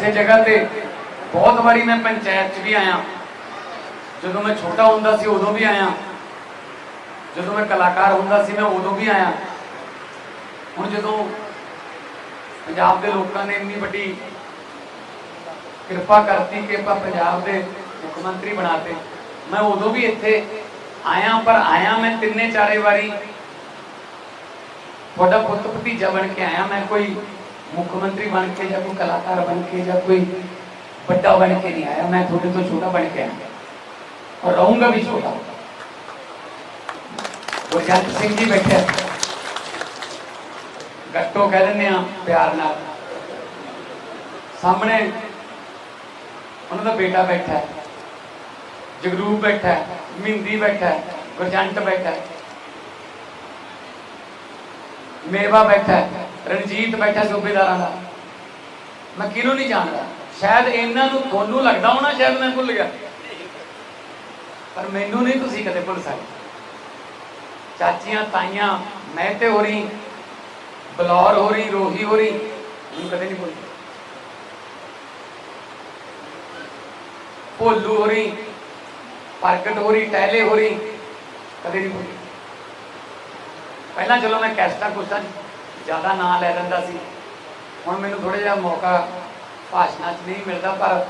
ਐਸੇ ਜਗ੍ਹਾ ਤੇ ਬਹੁਤ ਵਾਰੀ ਮੈਂ ਪੰਚਾਇਤ 'ਚ ਵੀ ਆਇਆ ਜਦੋਂ ਮੈਂ ਛੋਟਾ ਹੁੰਦਾ ਸੀ ਉਦੋਂ ਵੀ ਆਇਆ ਜਦੋਂ ਮੈਂ ਕਲਾਕਾਰ ਹੁੰਦਾ ਸੀ ਮੈਂ ਉਦੋਂ ਵੀ ਆਇਆ ਹੁਣ ਜਦੋਂ ਪੰਜਾਬ ਦੇ ਲੋਕਾਂ ਨੇ ਇੰਨੀ ਵੱਡੀ ਕਿਰਪਾ ਕਰਤੀ ਕਿ ਆਪਾਂ ਪੰਜਾਬ ਦੇ ਮੁੱਖ ਮੰਤਰੀ ਬਣਾਤੇ ਮੈਂ ਉਦੋਂ ਵੀ ਇੱਥੇ ਆਇਆ ਪਰ ਆਇਆ ਮੈਂ ਤਿੰਨੇ ਚਾਰੇ ਵਾਰੀ ਤੁਹਾਡਾ ਪੁੱਤ ਭਤੀਜਾ ਬਣ ਕੇ ਆਇਆ ਮੈਂ ਕੋਈ ਮੁੱਖ ਮੰਤਰੀ ਬਣ ਕੇ ਜਾਂ ਕੋਈ ਕਲਾਕਾਰ ਬਣ ਕੇ ਜਾਂ ਕੋਈ ਵੱਡਾ ਬਣ ਕੇ ਨਹੀਂ ਆਇਆ, ਮੈਂ ਤੁਹਾਡੇ ਤੋਂ ਛੋਟਾ ਬਣ ਕੇ ਆਇਆ। ਔਰ ਰਹੂੰਗਾ ਵੀ ਛੋਟਾ। ਗੁਰਜੰਤ ਸਿੰਘ ਜੀ ਬੈਠੇ ਆ। ਗੱਟੋ ਕਹਿ ਦਿੰਦੇ ਆ, ਪਿਆਰ ਨਾਲ। ਸਾਹਮਣੇ ਉਹਨਾਂ ਦਾ ਬੇਟਾ ਬੈਠਾ ਹੈ। ਜਗਰੂਪ ਬੈਠਾ ਹੈ, ਮਹਿੰਦੀ ਬੈਠਾ ਹੈ, ਗੁਰਜੰਟ ਬੈਠਾ ਹੈ। ਮੇਵਾ ਬੈਠਾ ਹੈ। ਰਣਜੀਤ ਬੈਠਾ ਸੂਬੇਦਾਰਾਂ ਦਾ। ਮੈਂ ਕਿਹਨੂੰ ਨਹੀਂ ਜਾਣਦਾ? ਸ਼ਾਇਦ ਇਹਨਾਂ ਨੂੰ ਤੁਹਾਨੂੰ ਲੱਗਦਾ ਹੋਣਾ, ਸ਼ਾਇਦ ਮੈਂ ਭੁੱਲ ਗਿਆ। ਪਰ ਮੈਨੂੰ ਨਹੀਂ ਤੁਸੀਂ ਕਦੇ ਭੁੱਲ ਸਕਦੇ। ਚਾਚੀਆਂ, ਤਾਈਆਂ, ਮੈਂ ਤੇ ਹੋ ਰਹੀ ਬਲੌਰ ਹੋ ਰਹੀ ਰੋਹੀ ਹੋ ਰਹੀ ਮੈਨੂੰ ਕਦੇ ਨਹੀਂ ਭੁੱਲ ਭੋਲੂ ਹੋ ਰਹੀ ਪ੍ਰਗਟ ਹੋ ਰਹੀ ਟਹਿਲੇ ਹੋ ਰਹੀ ਕਦੇ ਨਹੀਂ ਭੁੱਲ ਪਹਿਲਾਂ ਚਲੋ ਮੈਂ ਕੈਸਟਾ ਕੁਸਟਾ ਜ਼ਿਆਦਾ ਨਾਂ ਲੈ ਲੈਂਦਾ ਸੀ। ਹੁਣ ਮੈਨੂੰ ਥੋੜਾ ਜਿਹਾ ਮੌਕਾ ਭਾਸ਼ਣਾਂ 'ਚ ਨਹੀਂ ਮਿਲਦਾ ਪਰ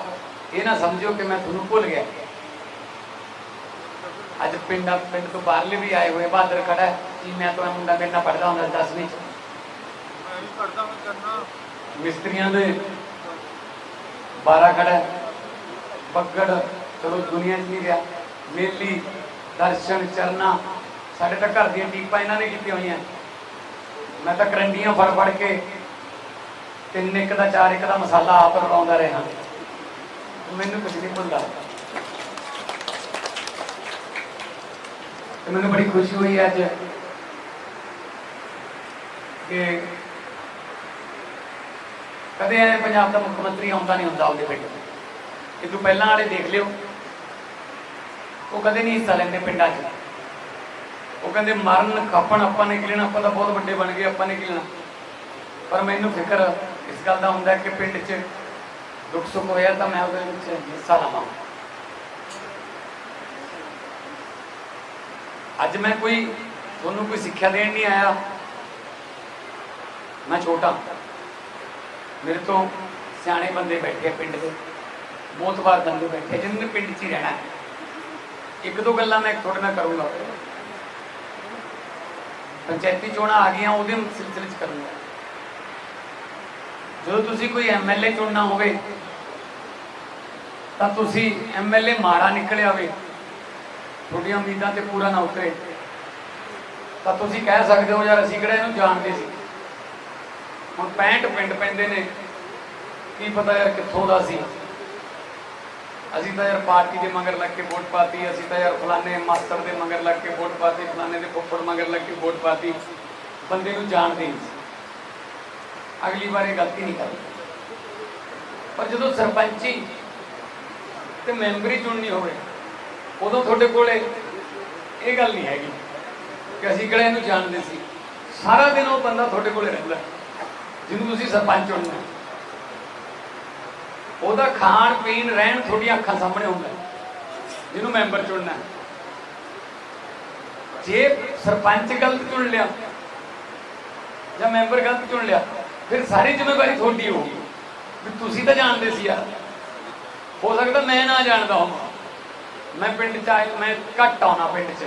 ਇਹ ਨਾ ਸਮਝਿਓ ਕਿ ਮੈਂ ਤੁਹਾਨੂੰ ਭੁੱਲ ਗਿਆ। ਅੱਜ ਪਿੰਡਾਂ ਪਿੰਡ ਤੋਂ ਬਾਹਰਲੇ ਵੀ ਆਏ ਹੋਏ ਬਹਾਦਰ ਖੜਾ ਜੀ ਮੈਂ ਤਾਂ ਮੁੰਡਾ ਮੇਰੇ ਨਾਲ ਪੜਦਾ ਹੁੰਦਾ 10ਵੀਂ ਚ? ਮੈਂ ਵੀ ਪੜਦਾ ਮੈਂ ਕਰਨਾ। ਮਿਸਤਰੀਆਂ ਦੇ 12 ਖੜਾ ਬੱਗੜ ਚਲੋ ਦੁਨੀਆ 'ਚ ਨਹੀਂ ਰਿਹਾ। ਮੇਲੀ ਦਰਸ਼ਨ ਚਰਨਾ ਸਾਡੇ ਤਾਂ ਘਰ ਦੀਆਂ ਟੀਪਾਂ ਇਹਨਾਂ ਨੇ ਕੀਤੀਆਂ ਹੋਈਆਂ। ਮੈਂ ਤਾਂ ਕਰੰਡੀਆਂ ਫੜ ਫੜ ਕੇ ਤਿੰਨ ਇੱਕ ਦਾ, ਚਾਰ ਇੱਕ ਦਾ ਮਸਾਲਾ ਆਪ ਰਲਾਉਂਦਾ ਰਿਹਾ। ਮੈਨੂੰ ਕੁਝ ਨਹੀਂ ਭੁੱਲਦਾ। ਤੇ ਮੈਨੂੰ ਬੜੀ ਖੁਸ਼ੀ ਹੋਈ ਅੱਜ ਕਿ ਕਦੇ ਐ ਪੰਜਾਬ ਦਾ ਮੁੱਖ ਮੰਤਰੀ ਆਉਂਦਾ ਨਹੀਂ ਹੁੰਦਾ ਉਹਦੇ ਪਿੰਡ। ਇਹ ਤੋਂ ਪਹਿਲਾਂ ਵਾਲੇ ਦੇਖ ਲਿਓ। ਉਹ ਕਦੇ ਨਹੀਂ ਹਿੱਸਾ ਲੈਂਦੇ ਪਿੰਡਾਂ 'ਚ। ਉਹ ਕਹਿੰਦੇ ਮਰਨ ਖਪਣ ਆਪਾਂ ਨੇ ਕੀ ਲੈਣਾ ਆਪਾਂ ਤਾਂ ਬਹੁਤ ਵੱਡੇ ਬਣ ਗਏ ਆਪਾਂ ਨੇ। ਕੀ ਲੈਣਾ ਪਰ ਮੈਨੂੰ ਫਿਕਰ ਇਸ ਗੱਲ ਦਾ ਹੁੰਦਾ ਕਿ ਪਿੰਡ 'ਚ ਦੁੱਖ ਸੁੱਖ ਹੋਇਆ ਤਾਂ ਮੈਂ ਉਹਦੇ ਵਿੱਚ ਹਿੱਸਾ ਲਵਾਂ। ਅੱਜ ਮੈਂ ਕੋਈ ਤੁਹਾਨੂੰ ਕੋਈ ਸਿੱਖਿਆ ਦੇਣ ਨਹੀਂ ਆਇਆ। ਮੈਂ ਛੋਟਾ ਮੇਰੇ ਤੋਂ ਸਿਆਣੇ ਬੰਦੇ ਬੈਠੇ ਆ ਪਿੰਡ ਦੇ। ਬਹੁਤ ਵਾਰ ਬੰਦੇ ਬੈਠੇ ਆ, ਜਿਨ੍ਹਾਂ ਨੇ ਪਿੰਡ 'ਚ ਹੀ ਰਹਿਣਾ ਇੱਕ ਦੋ ਗੱਲਾਂ ਮੈਂ ਤੁਹਾਡੇ ਨਾਲ ਕਰੂੰਗਾ। ਪੰਚਾਇਤੀ ਚੋਣਾਂ ਆ ਗਈਆਂ, ਉਹਦੇ ਸਿਲਸਿਲੇ 'ਚ ਕਰੂੰਗਾ ਜਦੋਂ ਤੁਸੀਂ ਕੋਈ ਐਮਐਲਏ ਚੁਣਨਾ ਹੋਵੇ, ਤਾਂ ਤੁਸੀਂ ਐਮਐਲਏ ਮਾੜਾ ਨਿਕਲਿਆ ਹੋਵੇ, ਤੁਹਾਡੀਆਂ ਉਮੀਦਾਂ ਤੇ ਪੂਰਾ ਨਾ ਉਤਰੇ। ਤਾਂ ਤੁਸੀਂ ਕਹਿ ਸਕਦੇ ਹੋ, ਯਾਰ ਅਸੀਂ ਕਿਹੜਾ ਇਹਨੂੰ ਜਾਣਦੇ ਸੀ? ਹੁਣ 65 ਪਿੰਡ ਪੈਂਦੇ ਨੇ, ਕੀ ਪਤਾ ਯਾਰ ਕਿੱਥੋਂ ਦਾ ਸੀ? ਅਸੀਂ ਤਾਂ ਯਾਰ ਪਾਰਟੀ ਦੇ ਮਗਰ ਲੱਗ ਕੇ ਵੋਟ ਪਾਤੀ, ਅਸੀਂ ਤਾਂ ਯਾਰ ਫਲਾਣੇ ਮਾਸਟਰ ਦੇ ਮਗਰ ਲੱਗ ਕੇ ਵੋਟ ਪਾਤੀ, ਫਲਾਣੇ ਦੇ ਫੁੱਫੜ ਮਗਰ ਲੱਗ ਕੇ ਵੋਟ ਪਾਤੀ। ਬੰਦੇ ਨੂੰ ਜਾਣਦੇ ਨਹੀਂ ਸੀ ਅਗਲੀ ਵਾਰ ਇਹ ਗਲਤੀ ਨਹੀਂ ਕਰਨੀ। ਪਰ ਜਦੋਂ ਸਰਪੰਚੀ ਤੇ ਮੈਂਬਰੀ ਚੁਣਨੀ ਹੋਵੇ, ਉਦੋਂ ਤੁਹਾਡੇ ਕੋਲੇ ਇਹ ਗੱਲ ਨਹੀਂ ਹੈਗੀ ਕਿ ਅਸੀਂ ਕਿਹੜਾ ਇਹਨੂੰ ਜਾਣਦੇ ਸੀ। ਸਾਰਾ ਦਿਨ ਉਹ ਬੰਦਾ ਤੁਹਾਡੇ ਕੋਲੇ ਰਹਿੰਦਾ, ਜਿਹਨੂੰ ਤੁਸੀਂ ਸਰਪੰਚ ਚੁਣਨਾ ਉਹਦਾ ਖਾਣ ਪੀਣ, ਰਹਿਣ ਤੁਹਾਡੀਆਂ ਅੱਖਾਂ ਸਾਹਮਣੇ ਹੁੰਦਾ ਜਿਹਨੂੰ ਮੈਂਬਰ ਚੁਣਨਾ ਜੇ ਸਰਪੰਚ ਗਲਤ ਚੁਣ ਲਿਆ ਜਾਂ ਮੈਂਬਰ ਗਲਤ ਚੁਣ ਲਿਆ, ਫਿਰ ਸਾਰੀ ਜ਼ਿੰਮੇਵਾਰੀ ਤੁਹਾਡੀ ਹੋਊਗੀ। ਵੀ ਤੁਸੀਂ ਤਾਂ ਜਾਣਦੇ ਸੀ ਯਾਰ। ਹੋ ਸਕਦਾ ਮੈਂ ਨਾ ਜਾਣਦਾ ਹਾਂ ਮੈਂ ਪਿੰਡ ਚ ਆਇਆ ਮੈਂ ਘੱਟ ਆਉਣਾ ਪਿੰਡ ਚ।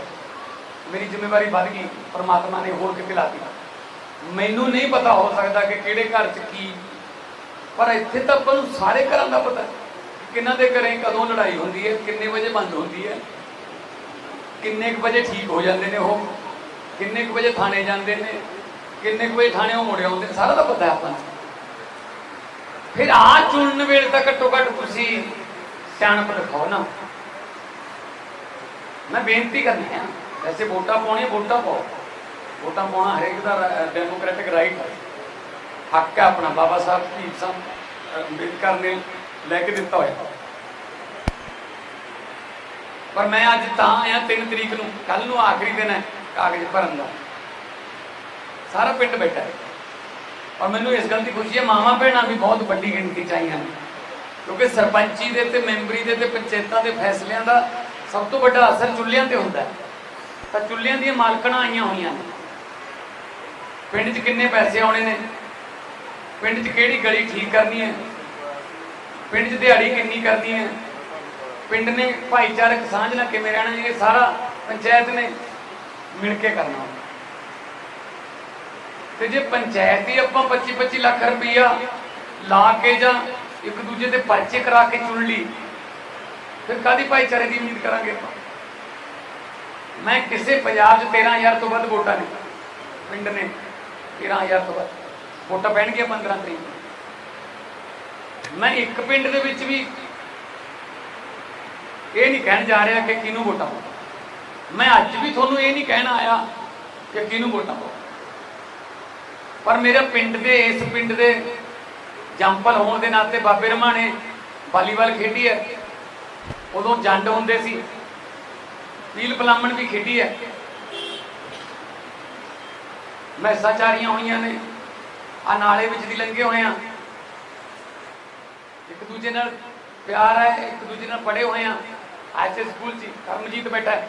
ਮੇਰੀ ਜ਼ਿੰਮੇਵਾਰੀ ਵੱਧ ਗਈ। ਪਰਮਾਤਮਾ ਨੇ ਹੋਰ ਕਿਤੇ ਲਾਤੀ ਮੈਨੂੰ ਨਹੀਂ ਪਤਾ ਹੋ ਸਕਦਾ ਕਿ ਕਿਹੜੇ ਘਰ ਚ ਕੀ ਪਰ ਇੱਥੇ ਤਾਂ ਆਪਾਂ ਨੂੰ ਸਾਰੇ ਘਰਾਂ ਦਾ ਪਤਾ ਹੈ ਕਿਹਨਾਂ ਦੇ ਘਰੇ ਕਦੋਂ ਲੜਾਈ ਹੁੰਦੀ ਹੈ, ਕਿੰਨੇ ਵਜੇ ਬੰਦ ਹੁੰਦੀ ਹੈ, ਕਿੰਨੇ ਕੁ ਵਜੇ ਠੀਕ ਹੋ ਜਾਂਦੇ ਨੇ ਉਹ, ਕਿੰਨੇ ਕੁ ਵਜੇ ਥਾਣੇ ਜਾਂਦੇ ਨੇ, ਕਿੰਨੇ ਕੁ ਵਜੇ ਥਾਣੇ ਉਹ ਮੁੜ ਆਉਂਦੇ ਨੇ, ਸਾਰਾ ਤਾਂ ਪਤਾ ਹੈ ਆਪਾਂ ਨੂੰ। ਫਿਰ ਆ ਚੁਣਨ ਵੇਲੇ ਤਾਂ ਘੱਟੋ ਘੱਟ ਤੁਸੀਂ ਸਿਆਣਪ ਲਿਖਾਓ ਨਾ। ਮੈਂ ਬੇਨਤੀ ਕਰਨੀ ਹੈ ਵੈਸੇ ਵੋਟਾਂ ਪਾਉਣੀਆਂ, ਵੋਟਾਂ ਪਾਓ। ਵੋਟਾਂ ਪਾਉਣਾ ਹਰੇਕ ਦਾ ਡੈਮੋਕ੍ਰੈਟਿਕ ਰਾਈਟ ਹੈ ਹੱਕ ਹੈ ਆਪਣਾ ਬਾਬਾ ਸਾਹਿਬ ਦੀ ਸਾਹਿਬ ਅੰਬੇਦਕਰ ਨੇ ਲੈ ਕੇ ਦਿੱਤਾ ਹੋਇਆ। ਪਰ ਮੈਂ ਅੱਜ ਤਾਂ ਆਇਆ 3 ਤਰੀਕ ਨੂੰ ਕੱਲ ਨੂੰ ਆਖਰੀ ਦਿਨ ਹੈ ਕਾਗਜ਼ ਭਰਨ ਦਾ। ਸਾਰਾ ਪਿੰਡ ਬੈਠਾ ਹੈ। ਔਰ ਮੈਨੂੰ ਇਸ ਗੱਲ ਦੀ ਖੁਸ਼ੀ ਹੈ, ਮਾਵਾਂ ਭੈਣਾਂ ਵੀ ਬਹੁਤ ਵੱਡੀ ਗਿਣਤੀ ਚ ਆਈਆਂ ਨੇ। ਕਿਉਂਕਿ ਸਰਪੰਚੀ ਦੇ ਤੇ ਮੈਂਬਰੀ ਦੇ ਤੇ ਪੰਚਾਇਤਾਂ ਦੇ ਫੈਸਲਿਆਂ ਦਾ ਸਭ ਤੋਂ ਵੱਡਾ ਅਸਰ ਚੁੱਲ੍ਹਿਆਂ ਤੇ ਹੁੰਦਾ ਤਾਂ ਚੁੱਲ੍ਹਿਆਂ ਦੀਆਂ ਮਾਲਕਣਾਂ ਆਈਆਂ ਹੋਈਆਂ ਨੇ। ਪਿੰਡ 'ਚ ਕਿੰਨੇ ਪੈਸੇ ਆਉਣੇ ਨੇ? ਪਿੰਡ 'ਚ ਕਿਹੜੀ ਗਲੀ ਠੀਕ ਕਰਨੀ ਹੈ? ਪਿੰਡ 'ਚ ਦਿਹਾੜੀ ਕਿੰਨੀ ਕਰਨੀ ਹੈ? ਪਿੰਡ ਨੇ ਭਾਈਚਾਰਕ ਸਾਂਝ ਨਾਲ ਕਿਵੇਂ ਰਹਿਣਾ ਇਹ ਸਾਰਾ ਪੰਚਾਇਤ ਨੇ ਮਿਲ ਕੇ ਕਰਨਾ। ਹੁੰਦਾ। ਤੇ ਜੇ ਪੰਚਾਇਤ ਹੀ ਆਪਾਂ 25 25 ਲੱਖ ਰੁਪਈਆ ਲਾ ਕੇ ਜਾਂ ਇੱਕ ਦੂਜੇ ਦੇ ਪਰਚੇ ਕਰਾ ਕੇ ਚੁਣ ਲਈ, ਫਿਰ ਕਾਦੀ ਭਾਈਚਾਰੇ ਦੀ ਉਮੀਦ ਕਰਾਂਗੇ ਆਪਾਂ? ਮੈਂ ਕਿਸੇ ਪੰਜਾਬ 'ਚ 13000 ਤੋਂ ਵੱਧ ਵੋਟਾਂ ਨੇ, ਪਿੰਡ ਨੇ 13000 ਤੋਂ ਵੱਧ। ਵੋਟਾਂ ਪੈਣਗੀਆਂ 15 ਤਰੀਕ ਨੂੰ। ਮੈਂ ਇੱਕ ਪਿੰਡ ਦੇ ਵਿੱਚ ਵੀ ਇਹ ਨਹੀਂ ਕਹਿਣ ਜਾ ਰਿਹਾ ਕਿ ਕਿਹਨੂੰ ਵੋਟਾਂ ਪਾਓ। ਮੈਂ ਅੱਜ ਵੀ ਤੁਹਾਨੂੰ ਇਹ ਨਹੀਂ ਕਹਿਣ ਆਇਆ ਕਿ ਕਿਹਨੂੰ ਵੋਟਾਂ ਪਾਓ। ਪਰ ਮੇਰਾ ਪਿੰਡ ਦੇ, ਇਸ ਪਿੰਡ ਦੇ ਜੰਪਲ ਹੋਣ ਦੇ ਨਾਤੇ ਬਾਬੇ ਰਮਾਣੇ ਵਾਲੀਬਾਲ ਖੇਡੀ ਹੈ। ਉਦੋਂ ਜੰਡ ਹੁੰਦੇ ਸੀ। ਪੀਲ ਪਲਾਮਣ ਵੀ ਖੇਡੀ ਹੈ। ਮੈਸਾਂ ਹੋਈਆਂ ਨੇ। ਆ ਨਾਲੇ ਵਿੱਚ ਦੀ ਲੰਘੇ ਹੋਏ ਆ। ਇੱਕ ਦੂਜੇ ਨਾਲ ਪਿਆਰ ਹੈ, ਇੱਕ ਦੂਜੇ ਨਾਲ ਪੜੇ ਹੋਏ ਆ। ਐਸੇ ਸਕੂਲ 'ਚ ਕਰਮਜੀਤ ਬੈਠਾ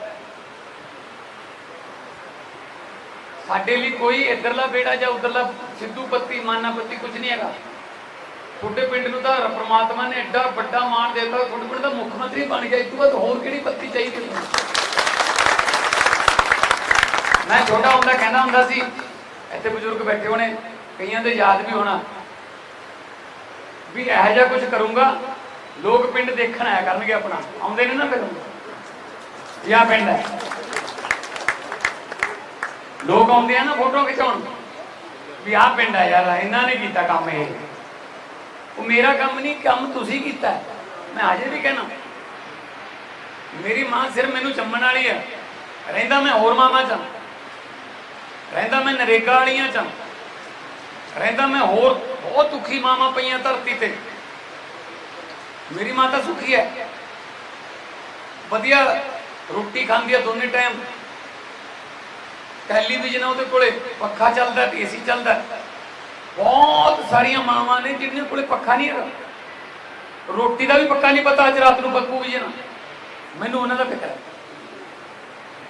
ਸਾਡੇ ਲਈ ਕੋਈ ਇਧਰਲਾ ਬੇੜਾ ਜਾਂ ਉਧਰਲਾ ਸਿੱਧੂ ਪੱਤੀ ਮਾਨਾ ਪੱਤੀ ਕੁਝ ਨਹੀਂ ਹੈਗਾ। ਤੁਹਾਡੇ ਪਿੰਡ ਨੂੰ ਤਾਂ ਪ੍ਰਮਾਤਮਾ ਨੇ ਐਡਾ ਵੱਡਾ ਮਾਣ ਦਿੱਤਾ, ਤੁਹਾਡੇ ਪਿੰਡ ਦਾ ਮੁੱਖ ਮੰਤਰੀ ਬਣ ਗਿਆ, ਇਸ ਤੋਂ ਬਾਅਦ ਹੋਰ ਕਿਹੜੀ ਪੱਤੀ ਚਾਹੀਦੀ ਮੈਂ ਛੋਟਾ ਹੁੰਦਾ, ਕਹਿੰਦਾ ਹੁੰਦਾ ਸੀ, ਇੱਥੇ ਬਜ਼ੁਰਗ ਬੈਠੇ ਹੋਣੇ ਕਈਆਂ ਦੇ ਯਾਦ ਵੀ ਹੋਣਾ। ਵੀ ਇਹੋ ਜਿਹਾ ਕੁਝ ਕਰੂੰਗਾ, ਲੋਕ ਪਿੰਡ ਦੇਖਣ ਆਇਆ ਕਰਨਗੇ ਆਪਣਾ। ਆਉਂਦੇ ਨੇ ਨਾ ਫਿਰ ਯਾ ਪਿੰਡ ਹੈ। ਲੋਕ ਆਉਂਦੇ ਆ ਨਾ ਫੋਟੋ ਖਿਚਾਉਣ। ਵੀ ਆਹ ਪਿੰਡ ਆ ਯਾਰ ਇਹਨਾਂ ਨੇ ਕੀਤਾ ਕੰਮ ਇਹ। ਉਹ ਮੇਰਾ ਕੰਮ ਨਹੀਂ, ਕੰਮ ਤੁਸੀਂ ਕੀਤਾ ਮੈਂ ਅਜੇ ਵੀ ਕਹਿਣਾ। ਮੇਰੀ ਮਾਂ ਸਿਰ ਮੈਨੂੰ ਚੰਮਣ ਵਾਲੀ ਹੈ। ਰਹਿੰਦਾ ਮੈਂ ਹੋਰ ਮਾਮਾ ਚ ਰਹਿੰਦਾ ਮੈਂ ਨਰੇਗਾ ਵਾਲੀਆਂ ਚ ਰਹਿੰਦਾ ਮੈਂ ਹੋਰ ਬਹੁਤ ਦੁਖੀ ਮਾਮਾ ਪਈਆਂ ਧਰਤੀ ਤੇ। ਮੇਰੀ ਮਾਤਾ ਸੁਖੀ ਹੈ। ਵਧੀਆ ਰੋਟੀ ਖਾਂਦੀ ਹੈ ਦੋਨੇ ਟਾਈਮ। ਟੈਲੀਵਿਜ਼ਨ ਆ ਉਹਦੇ ਕੋਲੇ, ਪੱਖਾ ਚੱਲਦਾ, ਏਸੀ ਚੱਲਦਾ। ਬਹੁਤ ਸਾਰੀਆਂ ਮਾਵਾਂ ਨੇ ਜਿਨ੍ਹਾਂ ਕੋਲੇ ਪੱਖਾ ਨਹੀਂ ਹੈਗਾ। ਰੋਟੀ ਦਾ ਵੀ ਪੱਕਾ ਨਹੀਂ ਪਤਾ ਅੱਜ ਰਾਤ ਨੂੰ ਪੱਕੂ ਵੀ ਨਾ ਮੈਨੂੰ ਉਹਨਾਂ ਦਾ ਫਿਕਰ ਹੈ।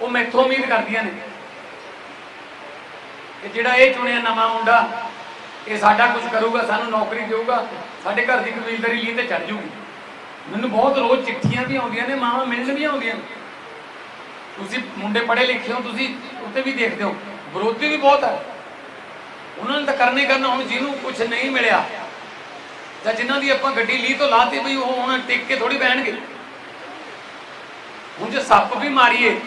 ਉਹ ਮੈਥੋਂ ਉਮੀਦ ਕਰਦੀਆਂ ਨੇ ਕਿ ਜਿਹੜਾ ਇਹ ਚੁਣਿਆ ਨਵਾਂ ਮੁੰਡਾ ਇਹ ਸਾਡਾ ਕੁਝ ਕਰੂਗਾ, ਸਾਨੂੰ ਨੌਕਰੀ ਦੇਊਗਾ, ਸਾਡੇ ਘਰ ਦੀ ਕਬੀਲਦਾਰੀ ਲਈ ਤੇ ਚੜ ਜੂਗੀ। ਮੈਨੂੰ ਬਹੁਤ ਰੋਜ਼ ਚਿੱਠੀਆਂ ਵੀ ਆਉਂਦੀਆਂ ਨੇ, ਮਾਵਾਂ ਮਿਲਣ ਵੀ ਆਉਂਦੀਆਂ ਨੇ। ਤੁਸੀਂ ਮੁੰਡੇ ਪੜ੍ਹੇ ਲਿਖੇ ਹੋ, ਤੁਸੀਂ ਉੱਤੇ ਵੀ ਦੇਖਦੇ ਹੋ, ਵਿਰੋਧੀ ਵੀ ਬਹੁਤ ਹੈ ਉਹਨਾਂ ਨੇ ਤਾਂ ਕਰਨੇ ਕਰਨਾ, ਹੁਣ ਜਿਹਨੂੰ ਕੁਝ ਨਹੀਂ ਮਿਲਿਆ, ਜਾਂ ਜਿਨ੍ਹਾਂ ਦੀ ਆਪਾਂ ਗੱਡੀ ਲੀ ਤੋਂ ਲਾਤੀ ਵੀ ਉਹ ਹੁਣ ਟਿਕ ਕੇ ਥੋੜੀ ਬਹਿਣਗੇ। ਹੁਣ ਜੇ ਸੱਪ ਵੀ ਮਾਰੀਏ,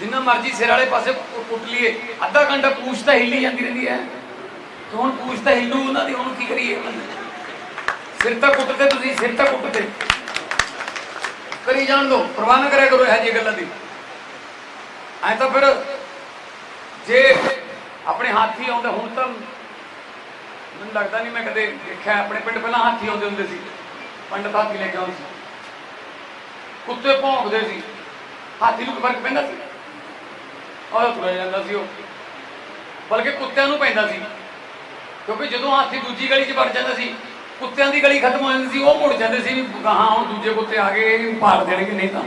ਜਿੰਨਾ ਮਰਜ਼ੀ ਸਿਰ ਵਾਲੇ ਪਾਸੇ ਕੁ- ਕੁੱਟ ਲਈਏ, ਅੱਧਾ ਘੰਟਾ ਪੂਛ ਤਾਂ ਹਿੱਲੀ ਜਾਂਦੀ ਰਹਿੰਦੀ ਹੈ। ਹੁਣ ਪੂਛ ਤਾਂ ਹਿੱਲੂ ਉਹਨਾਂ ਦੀ ਹੁਣ ਕੀ ਕਰੀਏ? ਸਿਰ ਤਾਂ ਕੁੱਟਦੇ ਤੁਸੀਂ, ਸਿਰ ਤਾਂ ਕੁੱਟਦੇ। ਕਰੀ ਜਾਣ ਦੋ ਪ੍ਰਵਾਹ ਨਾ ਕਰਿਆ ਕਰੋ ਇਹ ਜਿਹੀ ਗੱਲਾਂ ਦੀ। ਐ ਤਾਂ ਫਿਰ ਜੇ ਆਪਣੇ ਹਾਥੀ ਆਉਂਦੇ ਹੁਣ ਤਾਂ ਮੈਨੂੰ ਲੱਗਦਾ ਨਹੀਂ ਮੈਂ ਕਦੇ ਦੇਖਿਆ, ਆਪਣੇ ਪਿੰਡ ਪਹਿਲਾਂ ਹਾਥੀ ਆਉਂਦੇ ਹੁੰਦੇ ਸੀ। ਪੰਡਤ ਹਾਥੀ ਲੈ ਕੇ ਆਉਂਦੇ ਸੀ। ਕੁੱਤੇ ਭੌਂਕਦੇ ਸੀ। ਹਾਥੀ ਨੂੰ ਫ਼ਰਕ ਪੈਂਦਾ ਸੀ? ਉਹ ਤੁਰਿਆ ਜਾਂਦਾ ਸੀ ਉਹ। ਬਲਕਿ ਕੁੱਤਿਆਂ ਨੂੰ ਪੈਂਦਾ ਸੀ। ਕਿਉਂਕਿ ਜਦੋਂ ਹਾਥੀ ਦੂਜੀ ਗਲੀ 'ਚ ਵੜ ਜਾਂਦਾ ਸੀ, ਕੁੱਤਿਆਂ ਦੀ ਗਲੀ ਖਤਮ ਹੋ ਜਾਂਦੀ ਸੀ, ਉਹ ਮੁੜ ਜਾਂਦੇ ਸੀ ਵੀ ਗਾਹਾਂ ਹੁਣ ਦੂਜੇ ਕੁੱਤੇ ਆ ਗਏ ਇਹਨੂੰ ਪਾੜ ਦੇਣਗੇ, ਨਹੀਂ ਤਾਂ।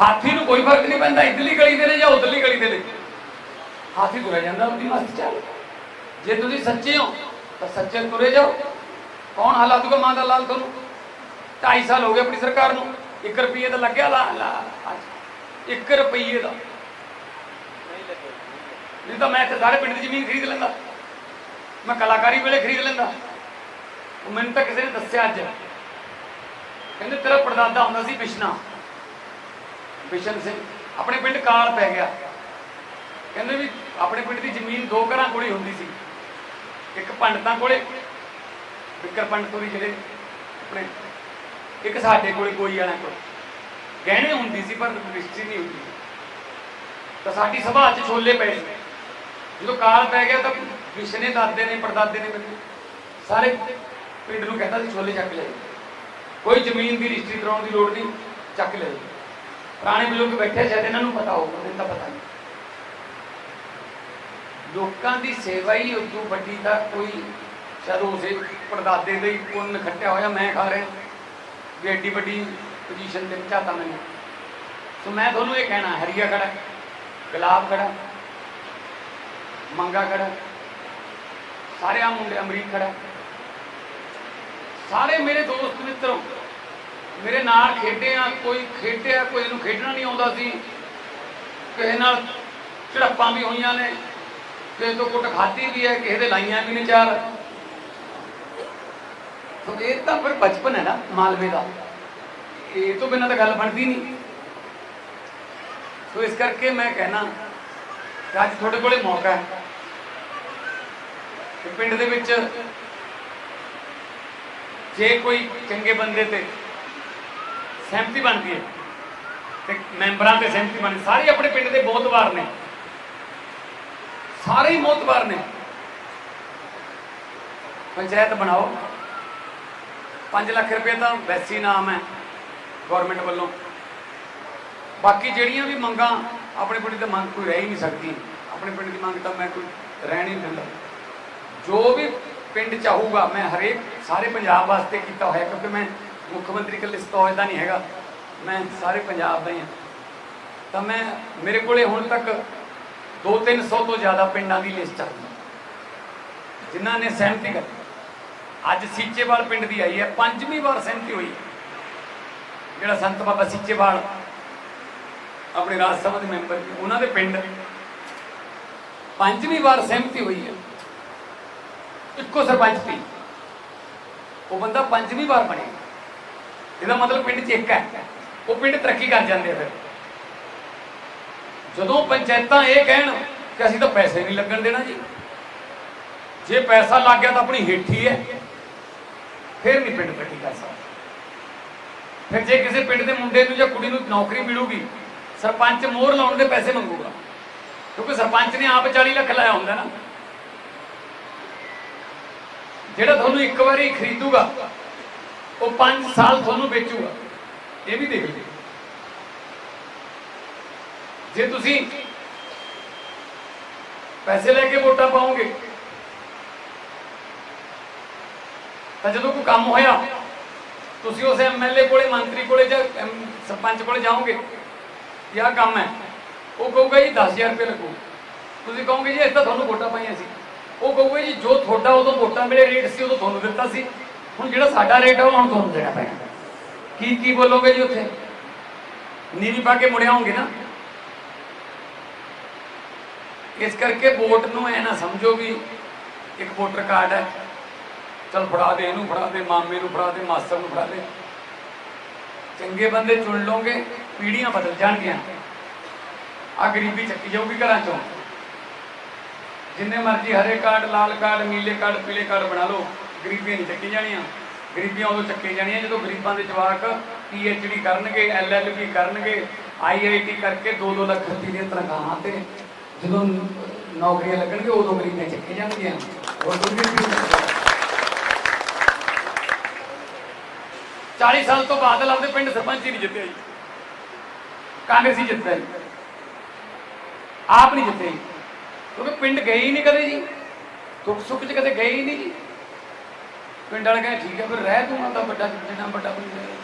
ਹਾਥੀ ਨੂੰ ਕੋਈ ਫ਼ਰਕ ਨਹੀਂ ਪੈਂਦਾ, ਇਧਰਲੀ ਗਲੀ ਦੇ ਨੇ ਜਾਂ ਉਧਰਲੀ ਗਲੀ ਦੇ ਨੇ। ਹਾਥੀ ਤੁਰਿਆ ਜਾਂਦਾ ਉਹਦੀ ਮਸਤ ਚੱਲ ਜੇ ਤੁਸੀਂ ਸੱਚੇ ਹੋ, ਤਾਂ ਸੱਚੇ ਤੁਰੇ ਜਾਓ। ਕੌਣ ਹਾਲਾਤ ਕੋ ਮਾਂ ਦਾ ਲਾਲ ਤੁਹਾਨੂੰ 2.5 ਸਾਲ ਹੋ ਗਏ ਆਪਣੀ ਸਰਕਾਰ ਨੂੰ 1 ਰੁਪਏ ਦਾ ਲੱਗਿਆ, ਲਾ ਲਾ 1 ਰੁਪਏ ਦਾ। ਨਹੀਂ ਤਾਂ ਮੈਂ ਇੱਥੇ ਸਾਰੇ ਪਿੰਡ ਦੀ ਜ਼ਮੀਨ ਖਰੀਦ ਲੈਂਦਾ। ਮੈਂ ਕਲਾਕਾਰੀ ਵੇਲੇ ਖਰੀਦ ਲੈਂਦਾ। ਉਹ ਮੈਨੂੰ ਤਾਂ ਕਿਸੇ ਨੇ ਦੱਸਿਆ ਅੱਜ। ਕਹਿੰਦੇ ਤੇਰਾ ਪੜਦਾਦਾ ਹੁੰਦਾ ਸੀ ਬਿਸ਼ਨਾ। ਬਿਸ਼ਨ ਸਿੰਘ, ਆਪਣੇ ਪਿੰਡ ਕਾਲ ਪੈ ਗਿਆ। ਕਹਿੰਦੇ ਵੀ ਆਪਣੇ ਪਿੰਡ ਦੀ ਜ਼ਮੀਨ ਦੋ ਘਰਾਂ ਕੋਲੇ ਹੁੰਦੀ ਸੀ। ਇੱਕ ਪੰਡਤਾਂ ਕੋਲੇ, ਵਿਕਰ ਪੰਡਤੋਰੀ ਜਿਹੜੇ ਆਪਣੇ, ਇੱਕ ਸਾਡੇ ਕੋਲੇ, ਕੋਈ ਵਾਲਿਆਂ ਕੋਲ। ਗਹਿਣੇ ਹੁੰਦੀ ਸੀ, ਪਰ ਰਜਿਸਟਰੀ ਨਹੀਂ ਹੁੰਦੀ। ਸੀ ਤਾਂ ਸਾਡੀ ਸਭਾ 'ਚ ਛੋਲੇ ਪਏ ਸੀ। ਜਦੋਂ ਕਾਲ ਪੈ ਗਿਆ ਤਾਂ ਵਿਸ਼ਨੇ ਦਾਦੇ ਨੇ, ਪੜਦਾਦੇ ਨੇ ਮੈਨੂੰ ਸਾਰੇ ਪਿੰਡ ਨੂੰ ਕਹਿੰਦਾ ਸੀ, ਛੋਲੇ ਚੱਕ ਲੈ। ਕੋਈ ਜ਼ਮੀਨ ਦੀ ਰਜਿਸਟਰੀ ਕਰਾਉਣ ਦੀ ਲੋੜ ਨਹੀਂ, ਚੱਕ ਲੈ। ਪੁਰਾਣੇ ਬਜ਼ੁਰਗ ਬੈਠੇ ਸ਼ਾਇਦ ਇਹਨਾਂ ਨੂੰ ਪਤਾ ਹੋਊਗਾ, ਮੈਨੂੰ ਤਾਂ ਪਤਾ ਨਹੀਂ। ਲੋਕਾਂ ਦੀ ਸੇਵਾ ਹੀ ਉਦੋਂ ਵੱਡੀ ਤਾਂ ਕੋਈ ਸ਼ਾਇਦ ਉਸੇ ਪਰਦਾਦੇ ਦੇ ਹੀ ਪੁੰਨ ਖੱਟਿਆ ਹੋਇਆ ਮੈਂ ਖਾ ਰਿਹਾ। ਵੀ ਐਡੀ ਵੱਡੀ ਪੋਜੀਸ਼ਨ ਤੇ ਪਹੁੰਚਾਤਾ ਮੈਨੂੰ। ਸੋ ਮੈਂ ਤੁਹਾਨੂੰ ਇਹ ਕਹਿਣਾ, ਹਰੀਆ ਖੜਾ, ਗੁਲਾਬ ਖੜਾ। ਮੰਗਾ ਖੜਾ ਸਾਰੇ ਆ ਮੁੰਡੇ ਅਮਰੀਕ ਖੜਾ ਸਾਰੇ ਮੇਰੇ ਦੋਸਤ ਮਿੱਤਰੋ, ਮੇਰੇ ਨਾਲ ਖੇਡੇ ਆ, ਕੋਈ ਖੇਡਿਆ, ਕੋਈ ਨੂੰ ਖੇਡਣਾ ਨਹੀਂ ਆਉਂਦਾ ਸੀ। ਕਿਸੇ ਨਾਲ ਝੜਪਾਂ ਵੀ ਹੋਈਆਂ ਨੇ, ਕਿਸੇ ਤੋਂ ਕੁੱਟ ਖਾਧੀ ਵੀ ਹੈ, ਕਿਸੇ ਦੇ ਲਾਈਆਂ ਵੀ ਨੇ ਚਾਰ। ਸੋ ਇਹ ਤਾਂ ਫਿਰ ਬਚਪਨ ਹੈ ਨਾ, ਮਾਲਵੇ ਦਾ। ਇਹ ਤੋਂ ਬਿਨਾਂ ਤਾਂ ਗੱਲ ਬਣਦੀ ਨਹੀਂ। ਸੋ ਇਸ ਕਰਕੇ ਮੈਂ ਕਹਿਣਾ ਕਿ ਅੱਜ ਤੁਹਾਡੇ ਕੋਲੇ ਮੌਕਾ ਹੈ। ਕਿ ਪਿੰਡ ਦੇ ਵਿੱਚ ਜੇ ਕੋਈ ਚੰਗੇ ਬੰਦੇ ਤੇ ਸਹਿਮਤੀ ਬਣਦੀ ਹੈ, ਤੇ ਮੈਂਬਰਾਂ ਤੇ ਸਹਿਮਤੀ ਬਣਦੀ ਸਾਰੇ ਆਪਣੇ ਪਿੰਡ ਦੇ ਬਹੁਤ ਵਾਰ ਨੇ। ਸਾਰੇ ਹੀ ਬਹੁਤ ਵਾਰ ਨੇ। ਪੰਚਾਇਤ ਬਣਾਓ। 5 ਲੱਖ ਰੁਪਏ ਤਾਂ ਵੈਸੀ ਇਨਾਮ ਹੈ ਗਵਰਨਮੈਂਟ ਵੱਲੋਂ। ਬਾਕੀ ਜਿਹੜੀਆਂ ਵੀ ਮੰਗਾਂ ਆਪਣੇ ਪਿੰਡ ਦੀ ਤਾਂ ਮੰਗ ਕੋਈ ਰਹਿ ਹੀ ਨਹੀਂ ਸਕਦੀ। ਆਪਣੇ ਪਿੰਡ ਦੀ ਮੰਗ ਤਾਂ ਮੈਂ ਕੋਈ ਰਹਿਣ ਹੀ ਨਹੀਂ ਦਿੰਦਾ। ਜੋ ਵੀ ਪਿੰਡ ਚਾਹੂਗਾ ਮੈਂ ਹਰੇਕ ਸਾਰੇ ਪੰਜਾਬ ਵਾਸਤੇ ਕੀਤਾ ਹੋਇਆ, ਕਿਉਂਕਿ ਮੈਂ ਮੁੱਖ ਮੰਤਰੀ ਕੱਲੇ ਸਤੌਜ ਦਾ ਨਹੀਂ ਹੈਗਾ। ਮੈਂ ਸਾਰੇ ਪੰਜਾਬ ਦਾ ਹੀ ਹਾਂ। ਤਾਂ ਮੈਂ, ਮੇਰੇ ਕੋਲੇ ਹੁਣ ਤੱਕ 2-300 ਤੋਂ ਜ਼ਿਆਦਾ ਪਿੰਡਾਂ ਦੀ ਲਿਸਟ ਆ ਜਿਨ੍ਹਾਂ ਨੇ ਸਹਿਮਤੀ ਕਰ ਅੱਜ ਸੀਚੇਵਾਲ ਪਿੰਡ ਦੀ ਆਈ ਹੈ, ਪੰਜਵੀਂ ਵਾਰ ਸਹਿਮਤੀ ਹੋਈ ਜਿਹੜਾ ਸੰਤ ਬਾਬਾ ਸੀਚੇਵਾਲ ਆਪਣੇ ਰਾਜ ਸਭਾ ਦੇ ਮੈਂਬਰ ਸੀ, ਉਹਨਾਂ ਦੇ ਪਿੰਡ। ਪੰਜਵੀਂ ਵਾਰ ਸਹਿਮਤੀ ਹੋਈ ਹੈ। ਇੱਕੋ ਸਰਪੰਚ ਸੀ ਉਹ ਬੰਦਾ ਪੰਜਵੀਂ ਵਾਰ ਬਣਿਆ ਇਹਦਾ ਮਤਲਬ ਪਿੰਡ 'ਚ ਇੱਕ ਹੈ। ਉਹ ਪਿੰਡ ਤਰੱਕੀ ਕਰ ਜਾਂਦੇ ਆ ਫਿਰ। ਜਦੋਂ ਪੰਚਾਇਤਾਂ ਇਹ ਕਹਿਣ ਕਿ ਅਸੀਂ ਤਾਂ ਪੈਸੇ ਨਹੀਂ ਲੱਗਣ ਦੇਣਾ ਜੀ। ਜੇ ਪੈਸਾ ਲੱਗ ਗਿਆ ਤਾਂ ਆਪਣੀ ਹੇਠੀ ਹੈ। ਫਿਰ ਨਹੀਂ ਪਿੰਡ ਤਰੱਕੀ ਕਰ ਸਕਦਾ। ਫਿਰ ਜੇ ਕਿਸੇ ਪਿੰਡ ਦੇ ਮੁੰਡੇ ਨੂੰ ਜਾਂ ਕੁੜੀ ਨੂੰ ਨੌਕਰੀ ਮਿਲੂਗੀ ਸਰਪੰਚ ਮੋਹਰ ਲਾਉਣ ਦੇ ਪੈਸੇ ਮੰਗੂਗਾ। ਕਿਉਂਕਿ ਸਰਪੰਚ ਨੇ ਆਪ 40 ਲੱਖ ਲਾਇਆ ਹੁੰਦਾ ਨਾ। ਜਿਹੜਾ ਤੁਹਾਨੂੰ ਇੱਕ ਵਾਰੀ ਖਰੀਦੂਗਾ, ਉਹ 5 ਸਾਲ ਤੁਹਾਨੂੰ ਵੇਚੂਗਾ। ਇਹ ਵੀ ਦੇਖ ਲਿਓ। ਜੇ ਤੁਸੀਂ ਪੈਸੇ ਲੈ ਕੇ ਵੋਟਾਂ ਪਾਓਗੇ, ਤਾਂ ਜਦੋਂ ਕੋਈ ਕੰਮ ਹੋਇਆ, ਤੁਸੀਂ ਉਸ ਐਮਐਲਏ ਕੋਲੇ, ਮੰਤਰੀ ਕੋਲੇ ਜਾਂ ਸਰਪੰਚ ਕੋਲੇ ਜਾਓਗੇ ਇਹ ਆਹ ਕੰਮ ਹੈ? ਉਹ ਕਹੂਗਾ ਜੀ 10000 ਰੁਪਏ ਲੱਗੂ। ਤੁਸੀਂ ਕਹੋਗੇ ਜੀ, ਇਹ ਤਾਂ ਤੁਹਾਨੂੰ ਵੋਟਾਂ ਪਾਈਆਂ ਸੀ। ਉਹ ਕਹੂਗਾ ਜੀ, ਜੋ ਤੁਹਾਡਾ ਉਦੋਂ ਵੋਟਾਂ ਵੇਲੇ ਰੇਟ ਸੀ, ਉਦੋਂ ਤੁਹਾਨੂੰ ਦਿੱਤਾ ਸੀ। ਹੁਣ ਜਿਹੜਾ ਸਾਡਾ ਰੇਟ ਹੈ ਉਹ ਹੁਣ ਤੁਹਾਨੂੰ ਦੇਣਾ ਪੈਣਾ। ਕੀ ਕੀ ਬੋਲੋਗੇ ਜੀ ਉੱਥੇ? ਨੀਵੀਂ ਪਾ ਕੇ ਮੁੜਿਆ ਹੋਗੇ ਨਾ। ਇਸ ਕਰਕੇ ਵੋਟ ਨੂੰ ਐ ਨਾ ਸਮਝੋ ਵੀ ਇੱਕ ਵੋਟਰ ਕਾਰਡ ਹੈ। ਚਲ ਫੜਾ ਦੇ, ਇਹਨੂੰ ਫੜਾ ਦੇ, ਮਾਮੇ ਨੂੰ ਫੜਾ ਦੇ, ਮਾਸਟਰ ਨੂੰ ਫੜਾ ਦੇ। ਚੰਗੇ ਬੰਦੇ ਚੁਣ ਲਓਗੇ। ਪੀੜ੍ਹੀਆਂ ਬਦਲ ਜਾਣਗੀਆਂ। ਆ ਗਰੀਬੀ ਚੱਕੀ ਜਾਊਗੀ ਘਰਾਂ ਚੋਂ। ਜਿੰਨੇ ਮਰਜ਼ੀ ਹਰੇ ਕਾਰਡ, ਲਾਲ ਕਾਰਡ, ਨੀਲੇ ਕਾਰਡ, ਪੀਲੇ ਕਾਰਡ ਬਣਾ ਲਓ। ਗਰੀਬੀਆਂ ਨਹੀਂ ਚੱਕੀ ਜਾਣੀਆਂ। ਗਰੀਬੀਆਂ ਉਦੋਂ ਚੱਕੀ ਜਾਣੀਆਂ ਜਦੋਂ ਗਰੀਬਾਂ ਦੇ ਜਵਾਕ ਡੀ ਕਰਨਗੇ ਐਲਐਲਬੀ ਕਰਨਗੇ ਆਈਆਈਟੀ ਕਰਕੇ 2-2 ਲੱਖ ਰੁਪਏ ਦੀਆਂ ਤਨਖਾਹਾਂ ਤੇ ਜਦੋਂ ਨੌਕਰੀਆਂ ਲੱਗਣਗੇ ਉਦੋਂ ਗਰੀਬੀਆਂ ਚੱਕੀ ਜਾਣਗੀਆਂ। ਹੋਰ ਕੋਈ 40 ਸਾਲ ਤੋਂ ਬਾਅਦ ਆਪਦੇ ਪਿੰਡ ਸਰਪੰਚ ਹੀ ਨਹੀਂ ਜਿੱਤਿਆ ਜੀ। ਕਾਂਗਰਸੀ ਜਿੱਤਿਆ ਜੀ ਆਪ ਨਹੀਂ ਜਿੱਤੇ। ਕਿਉਂਕਿ ਪਿੰਡ ਗਏ ਹੀ ਨਹੀਂ ਕਦੇ ਜੀ। ਦੁੱਖ ਸੁੱਖ 'ਚ ਕਦੇ ਗਏ ਹੀ ਨਹੀਂ ਜੀ। ਪਿੰਡ ਵਾਲੇ ਕਹਿੰਦੇ, ਠੀਕ ਹੈ, ਫਿਰ ਰਹਿ ਤੂੰ ਤਾਂ ਵੱਡਾ ਜਿੰਨਾ ਵੱਡਾ ਪਿੰਡ